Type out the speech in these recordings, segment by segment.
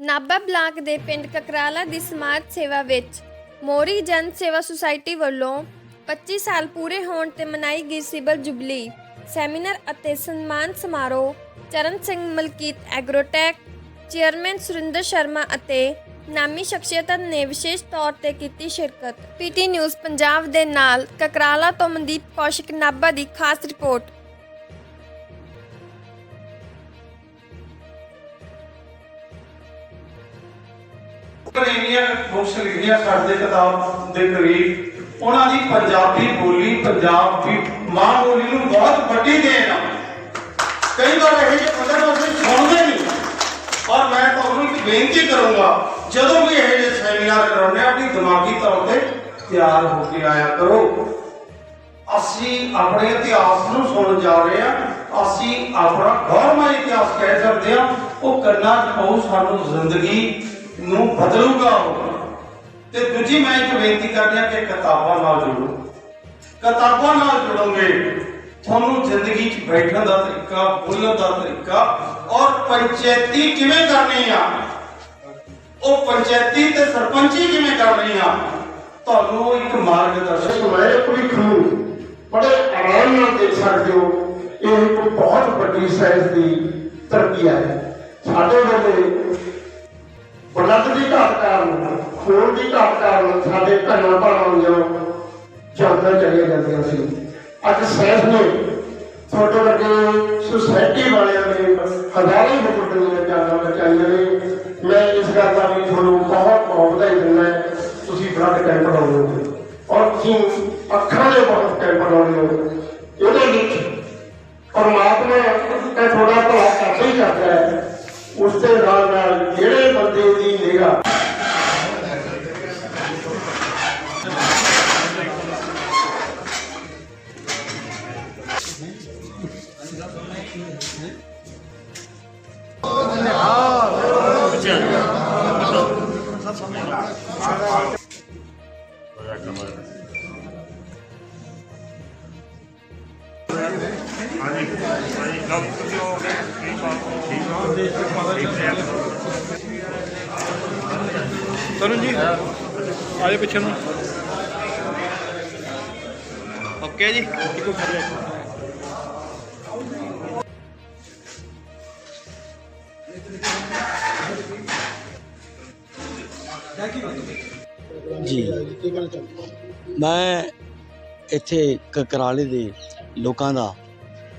Nabha block ਦੇ ਪਿੰਡ ਕਕਰਾਲਾ ਦੀ ਸਮਾਜ ਸੇਵਾ ਵਿੱਚ ਮੋਰੀ ਜਨ ਸੇਵਾ ਸੁਸਾਇਟੀ ਵੱਲੋਂ 25 ਸਾਲ ਪੂਰੇ ਹੋਣ ਤੇ ਮਨਾਈ ਗਈ ਸਿਬਲ ਜੁਬਲੀ, ਸੈਮੀਨਾਰ ਅਤੇ ਸਨਮਾਨ ਸਮਾਰੋਹ ਚਰਨ ਸਿੰਘ ਮਲਕੀਤ ਐਗਰੋਟੈਕ, ਚੇਅਰਮੈਨ ਸੁਰਿੰਦਰ ਸ਼ਰਮਾ ਅਤੇ ਨਾਮੀ ਸ਼ਖਸੀਅਤਾਂ ਨੇ ਵਿਸ਼ੇਸ਼ ਤੌਰ ਤੇ ਕੀਤੀ ਸ਼ਿਰਕਤ। ਪੀਟੀ ਨਿਊਜ਼ ਪੰਜਾਬ ਦੇ ਨਾਲ ਕਕਰਾਲਾ ਤੋਂ ਮਨਦੀਪ ਕੌਸ਼ਿਕ ਨਾਭਾ ਦੀ ਖਾਸ ਰਿਪੋਰਟ। ਇੰਨੀਆਂ ਬੁੱਕਸ ਲਿਖੀਆਂ ਸਾਡੇ ਕਿਤਾਬ ਦੇ ਕਰੀਬ, ਉਹਨਾਂ ਦੀ ਪੰਜਾਬੀ ਬੋਲੀ, ਪੰਜਾਬ ਦੀ ਮਾਂ ਬੋਲੀ ਨੂੰ ਬਹੁਤ ਵੱਡੀ ਦੇਣ ਆ। ਕਈ ਵਾਰ ਇਹ ਜਿਹੇ ਪਤਾ ਨਾ ਅਸੀਂ ਸੁਣਦੇ ਨਹੀਂ। ਔਰ ਮੈਂ ਤੁਹਾਨੂੰ ਇੱਕ ਬੇਨਤੀ ਕਰੂੰਗਾ, ਜਦੋਂ ਵੀ ਇਹ ਜਿਹੇ ਸੈਮੀਨਾਰ ਕਰਾਉਂਦੇ ਆ ਆਪਣੀ ਦਿਮਾਗੀ ਤੌਰ ਤੇ ਤਿਆਰ ਹੋ ਕੇ ਆਇਆ ਕਰੋ। ਅਸੀਂ ਆਪਣੇ ਇਤਿਹਾਸ ਨੂੰ ਸੁਣ ਜਾ ਰਹੇ ਹਾਂ, ਅਸੀਂ ਆਪਣਾ ਗੌਰਵਮਈ ਇਤਿਹਾਸ ਕਹਿ ਸਕਦੇ ਹਾਂ, ਉਹ ਕਰਨਾ ਉਹ ਸਾਨੂੰ ਜ਼ਿੰਦਗੀ। ਨੂੰ ਬਦਲੂਗਾ ਤੇ ਦੂਜੀ ਮੈਂ ਇੱਕ ਬੇਨਤੀ ਕਰਦੀ ਹਾਂ ਕਿ ਕਿਤਾਬਾਂ ਨਾਲ ਜੁੜੋ। ਕਿਤਾਬਾਂ ਨਾਲ ਜੁੜੋਗੇ, ਤੁਹਾਨੂੰ ਜ਼ਿੰਦਗੀ 'ਚ ਬੈਠਣ ਦਾ ਤਰੀਕਾ, ਬੋਲਣ ਦਾ ਤਰੀਕਾ ਔਰ ਪੰਚਾਇਤੀ ਕਿਵੇਂ ਕਰਨੀ ਆ? ਉਹ ਪੰਚਾਇਤੀ ਤੇ ਸਰਪੰਚੀ ਕਿਵੇਂ ਕਰਨੀ ਆ? ਤੁਹਾਨੂੰ ਇੱਕ ਮਾਰਗਦਰਸ਼ਕ ਮੈਂ ਕੋਈ ਨੂੰ ਬੜੇ ਆਰਾਮ ਨਾਲ ਦੇਖ ਸਕਦੇ ਹੋ ਇਹ ਇੱਕ ਬਹੁਤ ਵੱਡੀ ਸਾਇੰਸ ਦੀ ਤਰੱਕੀ ਹੈ। ਸਾਡੇ ਵੇਲੇ ਖੂਨ ਦੀ ਘਾਟ ਕਾਰਨ ਸਾਡੇ ਭੈਣਾਂ ਭਰਾਵਾਂ ਦੀਆਂ ਜਾਨਾਂ ਚਲੀਆਂ ਜਾਂਦੀਆਂ ਸੀ। ਅੱਜ ਸਾਇੰਸ ਨੇ ਤੁਹਾਡੇ ਵਰਗੇ ਸੁਸਾਇਟੀ ਵਾਲਿਆਂ ਨੇ ਹਜ਼ਾਰਾਂ ਹੀ ਦੀਆਂ ਜਾਨਾਂ ਬਚਾਈਆਂ ਨੇ। ਮੈਂ ਇਸ ਗੱਲ ਦਾ ਵੀ ਤੁਹਾਨੂੰ ਬਹੁਤ ਬਹੁਤ ਵਧਾਈ ਦਿੰਦਾ ਤੁਸੀਂ ਬਲੱਡ ਕੈਂਪ ਲਾਉਂਦੇ ਹੋ। ਔਰ ਤੁਸੀਂ ਅੱਖਾਂ ਦੇ ਬਹੁਤ ਕੈਂਪ ਲਾਉਂਦੇ ਹੋ। ਇਹਦੇ ਵਿੱਚ ਪਰਮਾਤਮਾ ਇਹ ਥੋੜਾ ਭਲਾ ਕਰਦਾ ਹੀ ਕਰਦਾ ਹੈ। ਉਸ ਦੇ ਨਾਲ ਨਾਲ ਜਿਹੜੇ ਬੰਦੇ ਦੀ ਨਿਗਾਹ ਤਰੁਣ ਜੀ ਆਜੋ ਪਿੱਛੇ ਨੂੰ। ਓਕੇ ਜੀ। ਜੀ। ਮੈਂ ਇੱਥੇ ਕਕਰਾਲੇ ਦੇ ਲੋਕਾਂ ਦਾ,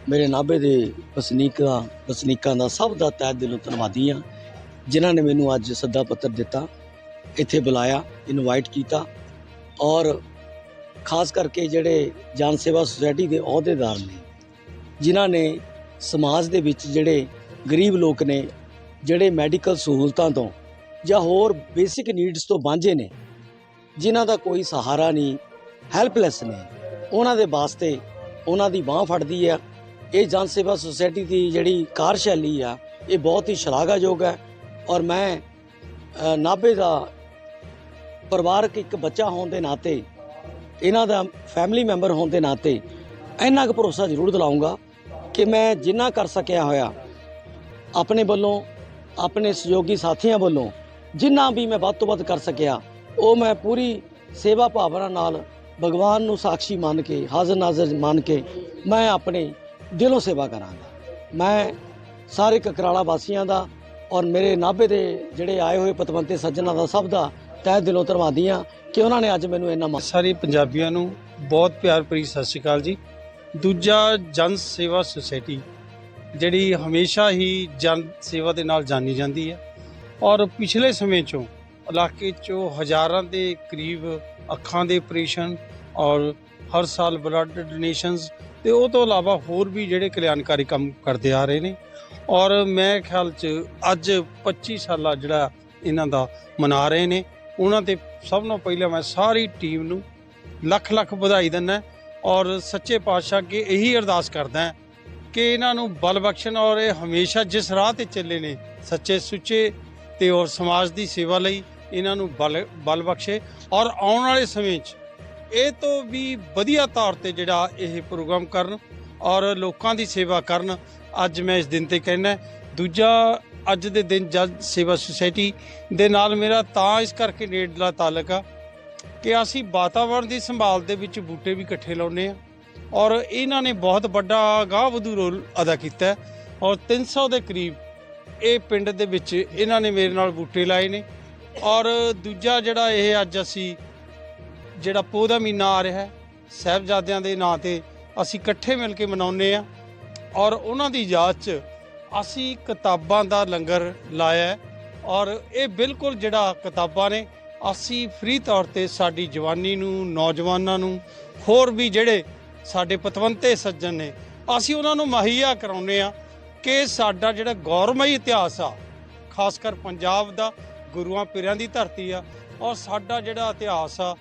ਮੇਰੇ ਨਾਭੇ ਦੇ ਵਸਨੀਕਾਂ ਵਸਨੀਕਾਂ ਦਾ ਸਭ ਦਾ ਤਹਿ ਦਿਲੋਂ ਧੰਨਵਾਦੀ ਹਾਂ, ਜਿਨ੍ਹਾਂ ਨੇ ਮੈਨੂੰ ਅੱਜ ਸੱਦਾ ਪੱਤਰ ਦਿੱਤਾ, ਇੱਥੇ ਬੁਲਾਇਆ ਇਨਵਾਈਟ ਕੀਤਾ ਔਰ ਖਾਸ ਕਰਕੇ ਜਿਹੜੇ ਜਨ ਸੇਵਾ ਸੁਸਾਇਟੀ ਦੇ ਅਹੁਦੇਦਾਰ ਨੇ, ਜਿਨ੍ਹਾਂ ਨੇ ਸਮਾਜ ਦੇ ਵਿੱਚ ਜਿਹੜੇ ਗਰੀਬ ਲੋਕ ਨੇ, ਜਿਹੜੇ ਮੈਡੀਕਲ ਸਹੂਲਤਾਂ ਤੋਂ ਜਾਂ ਹੋਰ ਬੇਸਿਕ ਨੀਡਸ ਤੋਂ ਵਾਂਝੇ ਨੇ, ਜਿਨ੍ਹਾਂ ਦਾ ਕੋਈ ਸਹਾਰਾ ਨਹੀਂ ਹੈਲਪਲੈਸ ਨੇ। ਉਹਨਾਂ ਦੇ ਵਾਸਤੇ ਉਹਨਾਂ ਦੀ ਬਾਹ ਫੜਦੀ ਆ। ਇਹ ਜਨ ਸੇਵਾ ਸੁਸਾਇਟੀ ਦੀ ਜਿਹੜੀ ਕਾਰਜਸ਼ੈਲੀ ਆ, ਇਹ ਬਹੁਤ ਹੀ ਸ਼ਲਾਘਾਯੋਗ ਹੈ। ਔਰ ਮੈਂ ਨਾਭੇ ਦਾ ਪਰਿਵਾਰਕ ਇੱਕ ਬੱਚਾ ਹੋਣ ਦੇ ਨਾਤੇ, ਇਹਨਾਂ ਦਾ ਫੈਮਿਲੀ ਮੈਂਬਰ ਹੋਣ ਦੇ ਨਾਤੇ, ਇੰਨਾ ਕੁ ਭਰੋਸਾ ਜ਼ਰੂਰ ਦਿਲਾਉਂਗਾ ਕਿ ਮੈਂ ਜਿੰਨਾ ਕਰ ਸਕਿਆ ਹੋਇਆ, ਆਪਣੇ ਵੱਲੋਂ, ਆਪਣੇ ਸਹਿਯੋਗੀ ਸਾਥੀਆਂ ਵੱਲੋਂ ਜਿੰਨਾ ਵੀ ਮੈਂ ਵੱਧ ਤੋਂ ਵੱਧ ਕਰ ਸਕਿਆ, ਉਹ ਮੈਂ ਪੂਰੀ ਸੇਵਾ ਭਾਵਨਾ ਨਾਲ ਭਗਵਾਨ ਨੂੰ ਸਾਖੀ ਮੰਨ ਕੇ, ਹਾਜ਼ਰ ਨਾਜ਼ਰ ਮੰਨ ਕੇ ਮੈਂ ਆਪਣੇ ਦਿਲੋਂ ਸੇਵਾ ਕਰਾਂਗਾ। ਮੈਂ ਸਾਰੇ ਕਕਰਾਲਾ ਵਾਸੀਆਂ ਦਾ ਔਰ ਮੇਰੇ ਨਾਭੇ ਦੇ ਜਿਹੜੇ ਆਏ ਹੋਏ ਪਤਵੰਤੇ ਸੱਜਣਾ ਦਾ ਸਭ ਦਾ ਤਹਿ ਦਿਲੋਂ ਧੰਨਵਾਦੀ ਹਾਂ ਕਿ ਉਹਨਾਂ ਨੇ ਅੱਜ ਮੈਨੂੰ ਇੰਨਾ ਮੌਕਾ ਸਾਰੇ ਪੰਜਾਬੀਆਂ ਨੂੰ ਬਹੁਤ ਪਿਆਰ ਭਰੀ ਸਤਿ ਸ਼੍ਰੀ ਅਕਾਲ ਜੀ। ਦੂਜਾ ਜਨ ਸੇਵਾ ਸੁਸਾਇਟੀ, ਜਿਹੜੀ ਹਮੇਸ਼ਾ ਹੀ ਜਨ ਸੇਵਾ ਦੇ ਨਾਲ ਜਾਣੀ ਜਾਂਦੀ ਹੈ। ਔਰ ਪਿਛਲੇ ਸਮੇਂ ਚੋਂ ਇਲਾਕੇ ਚੋਂ ਹਜ਼ਾਰਾਂ ਦੇ ਕਰੀਬ ਅੱਖਾਂ ਦੇ ਆਪਰੇਸ਼ਨ ਔਰ ਹਰ ਸਾਲ ਬਲੱਡ ਡੋਨੇਸ਼ਨਸ ਤੇ ਉਹ ਤੋਂ ਇਲਾਵਾ ਹੋਰ ਵੀ ਜਿਹੜੇ ਕਲਿਆਣਕਾਰੀ ਕੰਮ ਕਰਦੇ ਆ ਰਹੇ ਨੇ। ਔਰ ਮੈਂ ਖਿਆਲ ਚ ਅੱਜ 25 ਸਾਲਾ ਜਿਹੜਾ ਇਹਨਾਂ ਦਾ ਮਨਾ ਰਹੇ ਨੇ, ਉਹਨਾਂ ਤੇ ਸਭ ਤੋਂ ਪਹਿਲਾਂ ਮੈਂ ਸਾਰੀ ਟੀਮ ਨੂੰ ਲੱਖ ਲੱਖ ਵਧਾਈ ਦਿੰਦਾ ਔਰ ਸੱਚੇ ਪਾਤਸ਼ਾਹ ਅੱਗੇ ਇਹੀ ਅਰਦਾਸ ਕਰਦਾ ਕਿ ਇਹਨਾਂ ਨੂੰ ਬਲ ਬਖਸ਼ਣ ਔਰ ਇਹ ਹਮੇਸ਼ਾ ਜਿਸ ਰਾਹ ਤੇ ਚੱਲੇ ਨੇ, ਸੱਚੇ ਸੁੱਚੇ ਤੇ ਔਰ ਸਮਾਜ ਦੀ ਸੇਵਾ ਲਈ ਇਹਨਾਂ ਨੂੰ ਬਲ ਬਲ ਬਖਸ਼ੇ। ਔਰ ਆਉਣ ਵਾਲੇ ਸਮੇਂ 'ਚ ਇਹ ਤੋਂ ਵੀ ਵਧੀਆ ਤੌਰ ਤੇ ਜਿਹੜਾ ਇਹ ਪ੍ਰੋਗਰਾਮ ਕਰਨ ਔਰ ਲੋਕਾਂ ਦੀ ਸੇਵਾ ਕਰਨ, ਅੱਜ ਮੈਂ ਇਸ ਦਿਨ ਤੇ ਕਹਿਣਾ ਦੂਜਾ, ਅੱਜ ਦੇ ਦਿਨ ਜਨ ਸੇਵਾ ਸੁਸਾਇਟੀ ਦੇ ਨਾਲ ਮੇਰਾ ਤਾਂ ਇਸ ਕਰਕੇ ਨੇੜਲਾ ਤਾਲੁਕ ਆ ਕਿ ਅਸੀਂ ਵਾਤਾਵਰਣ ਦੀ ਸੰਭਾਲ ਦੇ ਵਿੱਚ ਬੂਟੇ ਵੀ ਇਕੱਠੇ ਲਾਉਨੇ ਆ ਔਰ ਇਹਨਾਂ ਨੇ ਬਹੁਤ ਵੱਡਾ ਗਾਹ ਵਧੂ ਰੋਲ ਅਦਾ ਕੀਤਾ ਹੈ। ਔਰ 300 ਦੇ ਕਰੀਬ ਇਹ ਪਿੰਡ ਦੇ ਵਿੱਚ ਇਹਨਾਂ ਨੇ ਮੇਰੇ ਨਾਲ ਬੂਟੇ ਲਾਏ ਨੇ ਔਰ ਦੂਜਾ ਜਿਹੜਾ ਇਹ ਅੱਜ ਅਸੀਂ ਜਿਹੜਾ ਪੋਹ ਦਾ ਮਹੀਨਾ ਆ ਰਿਹਾ ਹੈ, ਸਾਹਿਬਜ਼ਾਦਿਆਂ ਦੇ ਨਾਂ ਤੇ ਅਸੀਂ ਇਕੱਠੇ ਮਿਲ ਕੇ ਮਨਾਉਂਦੇ ਆ ਔਰ ਉਹਨਾਂ ਦੀ ਯਾਦ 'ਚ ਅਸੀਂ ਕਿਤਾਬਾਂ ਦਾ ਲੰਗਰ ਲਾਇਆ ਔਰ ਇਹ ਬਿਲਕੁਲ ਜਿਹੜਾ ਕਿਤਾਬਾਂ ਨੇ, ਅਸੀਂ ਫ੍ਰੀ ਤੌਰ ਤੇ ਸਾਡੀ ਜਵਾਨੀ ਨੂੰ, ਨੌਜਵਾਨਾਂ ਨੂੰ, ਹੋਰ ਵੀ ਜਿਹੜੇ ਸਾਡੇ ਪਤਵੰਤੇ ਸੱਜਣ ਨੇ, ਅਸੀਂ ਉਹਨਾਂ ਨੂੰ ਮੁਹੱਈਆ ਕਰਾਉਂਦੇ ਆ ਕਿ ਸਾਡਾ ਜਿਹੜਾ ਗੌਰਮਈ ਇਤਿਹਾਸ ਆ ਖਾਸ ਕਰ ਪੰਜਾਬ ਦਾ, ਗੁਰੂਆਂ ਪੀਰਾਂ ਦੀ ਧਰਤੀ ਆ, ਔਰ ਸਾਡਾ ਜਿਹੜਾ ਇਤਿਹਾਸ ਆ,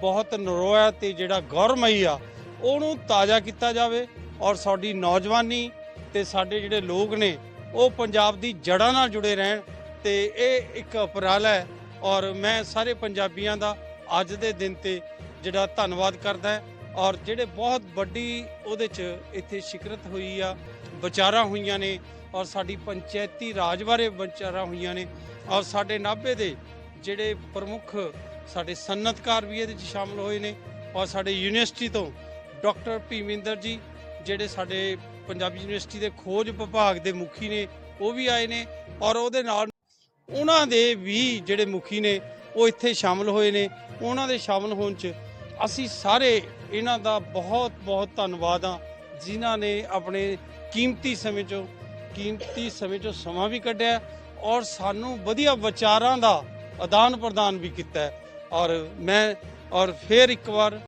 ਬਹੁਤ ਨਰੋਇਆ ਤੇ ਜਿਹੜਾ ਗੌਰਮਈ ਆ, ਉਹਨੂੰ ਤਾਜ਼ਾ ਕੀਤਾ ਜਾਵੇ ਔਰ ਸਾਡੀ ਨੌਜਵਾਨੀ ਤੇ ਸਾਡੇ ਜਿਹੜੇ ਲੋਕ ਨੇ, ਉਹ ਪੰਜਾਬ ਦੀ ਜੜ੍ਹਾਂ ਨਾਲ ਜੁੜੇ ਰਹਿਣ ਤੇ ਇਹ ਇੱਕ ਉਪਰਾਲਾ ਹੈ ਔਰ ਮੈਂ ਸਾਰੇ ਪੰਜਾਬੀਆਂ ਦਾ ਅੱਜ ਦੇ ਦਿਨ ਤੇ ਜਿਹੜਾ ਧੰਨਵਾਦ ਕਰਦਾ ਔਰ ਜਿਹੜੇ ਬਹੁਤ ਵੱਡੀ ਉਹਦੇ 'ਚ ਇੱਥੇ ਸ਼ਿਕਰਤ ਹੋਈ ਆ ਵਿਚਾਰਾਂ ਹੋਈਆਂ ਨੇ ਔਰ ਸਾਡੀ ਪੰਚਾਇਤੀ ਰਾਜ ਬਾਰੇ ਵਿਚਾਰਾਂ ਹੋਈਆਂ ਨੇ ਔਰ ਸਾਡੇ ਨਾਭੇ ਦੇ ਜਿਹੜੇ ਪ੍ਰਮੁੱਖ ਸਾਡੇ ਸਨਅਤਕਾਰ ਵੀ ਇਹਦੇ 'ਚ ਸ਼ਾਮਲ ਹੋਏ ਨੇ ਔਰ ਸਾਡੇ ਯੂਨੀਵਰਸਿਟੀ ਤੋਂ ਡਾਕਟਰ ਭੀਮਿੰਦਰ ਜੀ, ਜਿਹੜੇ ਸਾਡੇ ਪੰਜਾਬੀ ਯੂਨੀਵਰਸਿਟੀ ਦੇ ਖੋਜ ਵਿਭਾਗ ਦੇ ਮੁਖੀ ਨੇ, ਉਹ ਵੀ ਆਏ ਨੇ ਔਰ ਉਹਦੇ ਨਾਲ ਉਹਨਾਂ ਦੇ ਵੀ ਜਿਹੜੇ ਮੁਖੀ ਨੇ, ਉਹ ਇੱਥੇ ਸ਼ਾਮਲ ਹੋਏ ਨੇ। ਉਹਨਾਂ ਦੇ ਸ਼ਾਮਲ ਹੋਣ 'ਚ ਅਸੀਂ ਸਾਰੇ ਇਹਨਾਂ ਦਾ ਬਹੁਤ ਬਹੁਤ ਧੰਨਵਾਦ ਆ। ਜਿਨ੍ਹਾਂ ਨੇ ਆਪਣੇ ਕੀਮਤੀ ਸਮੇਂ 'ਚੋਂ, ਕੀਮਤੀ ਸਮੇਂ 'ਚੋਂ ਸਮਾਂ ਵੀ ਕੱਢਿਆ ਔਰ ਸਾਨੂੰ ਵਧੀਆ ਵਿਚਾਰਾਂ ਦਾ ਆਦਾਨ ਪ੍ਰਦਾਨ ਵੀ ਕੀਤਾ ਔਰ ਮੈਂ, ਔਰ ਫਿਰ ਇੱਕ ਵਾਰ